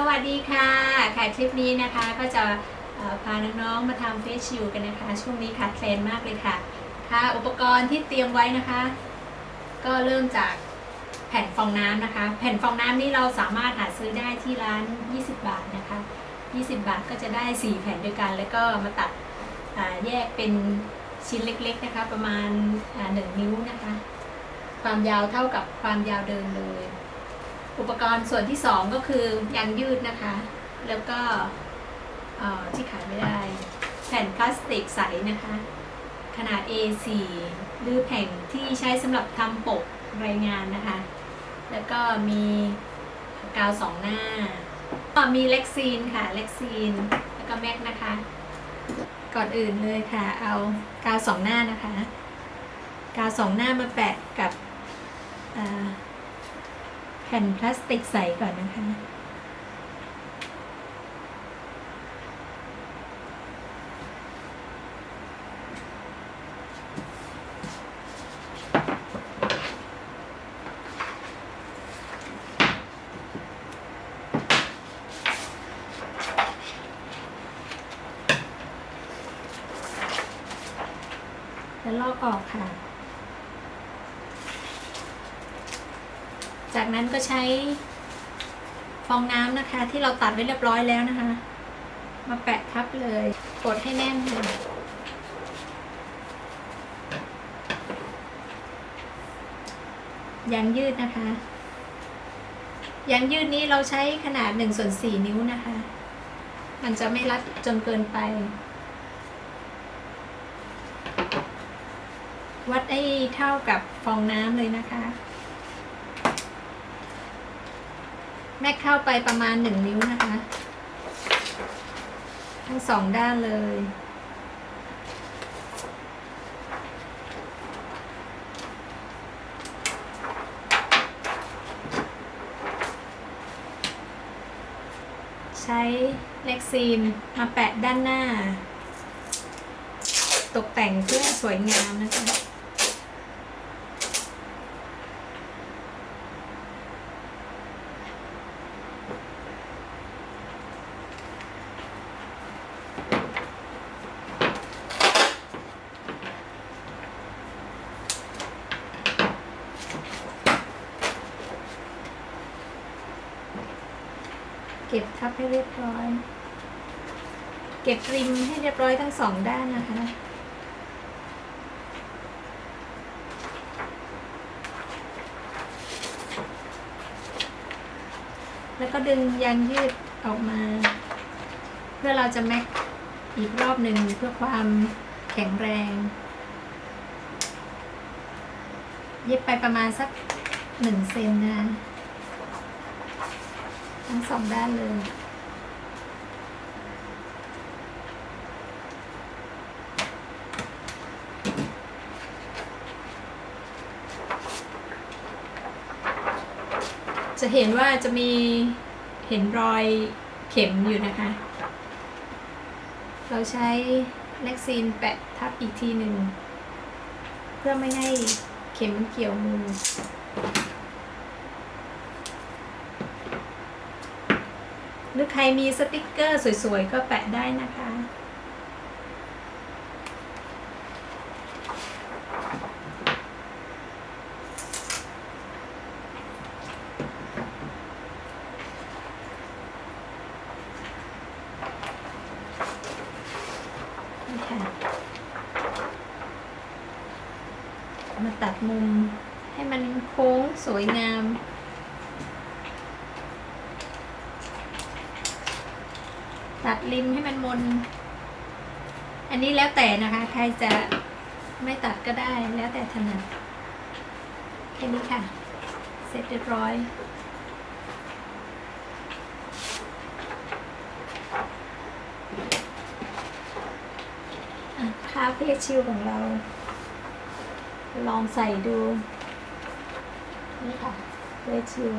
สวัสดีค่ะค่ะคลิปนี้นะคะก็จะพาน้องๆมาทำเฟซชิลกันนะคะ ช่วงนี้ขาดแคลนมากเลยค่ะ ค่ะอุปกรณ์ที่เตรียมไว้นะคะ ก็เริ่มจากแผ่นฟองน้ำนะคะ แผ่นฟองน้ำนี่เราสามารถหาซื้อได้ที่ร้าน 20 บาทนะคะ 20 บาทก็จะได้ 4 แผ่นด้วยกัน แล้วก็มาตัดแยกเป็นชิ้นเล็กๆนะคะ ประมาณอ่า1นิ้วนะคะ ความยาวเท่ากับความยาวเดิมเลย อุปกรณ์ส่วนที่สองก็คือยางยืดนะคะ แล้วก็ที่ขายไม่ได้ แผ่นพลาสติกใสนะคะ ขนาด A4 หรือแผ่นที่ใช้สำหรับทำปกรายงานนะคะ แล้วก็มีกาวสองหน้าก็มีเล็กซีนค่ะเล็กซีนแล้วก็แม็กนะคะ ก่อนอื่นเลยค่ะ เอากาวสองหน้านะคะ กาวสองหน้ามาแปะกับ แผ่นพลาสติกใสก่อนนะคะ แล้วลอกออกค่ะ จากนั้นก็ใช้ฟองน้ำนะคะ ที่เราตัดไว้เรียบร้อยแล้วนะคะ มาแปะทับเลย กดให้แน่นเลยยางยืดนะคะยางยืดนี้เราใช้ขนาด1ส่วน4นิ้วนะคะ มันจะไม่รัดจนเกินไป วัดได้เท่ากับฟองน้ำเลยนะคะ แม็กเข้าไปประมาณหนึ่งนิ้วนะคะ ทั้งสองด้านเลย ใช้เล็กซีนมาแปะด้านหน้า ตกแต่งเพื่อสวยงามนะคะ ก็บทับให้เรียบร้อย เก็บริมให้เรียบร้อยทั้งสองด้านนะคะแล้วก็ดึงยางยืดออกมา เพื่อเราจะแม็กอีกรอบหนึ่งเพื่อความแข็งแรง เย็บไปประมาณสักหนึ่งเซนนะ ทั้งสองด้านเลยจะเห็นว่าจะมีเห็นรอยเข็มอยู่นะคะ เราใช้เล็กซีนแปะทับอีกทีหนึ่ง เพื่อไม่ให้เข็มเกี่ยวมือ หรือใครมีสติกเกอร์สวยๆ ก็แปะได้นะคะนี่ค่ะมาตัดมุมให้มันโค้งสวยงาม ตัดริมให้มันมน อันนี้แล้วแต่นะคะ ใครจะไม่ตัดก็ได้แล้วแต่ถนัดแค่นี้ค่ะ เสร็จเรียบร้อยอคาเฟ่ชิลของเรา ลองใส่ดู นี่ค่ะเฟสชิล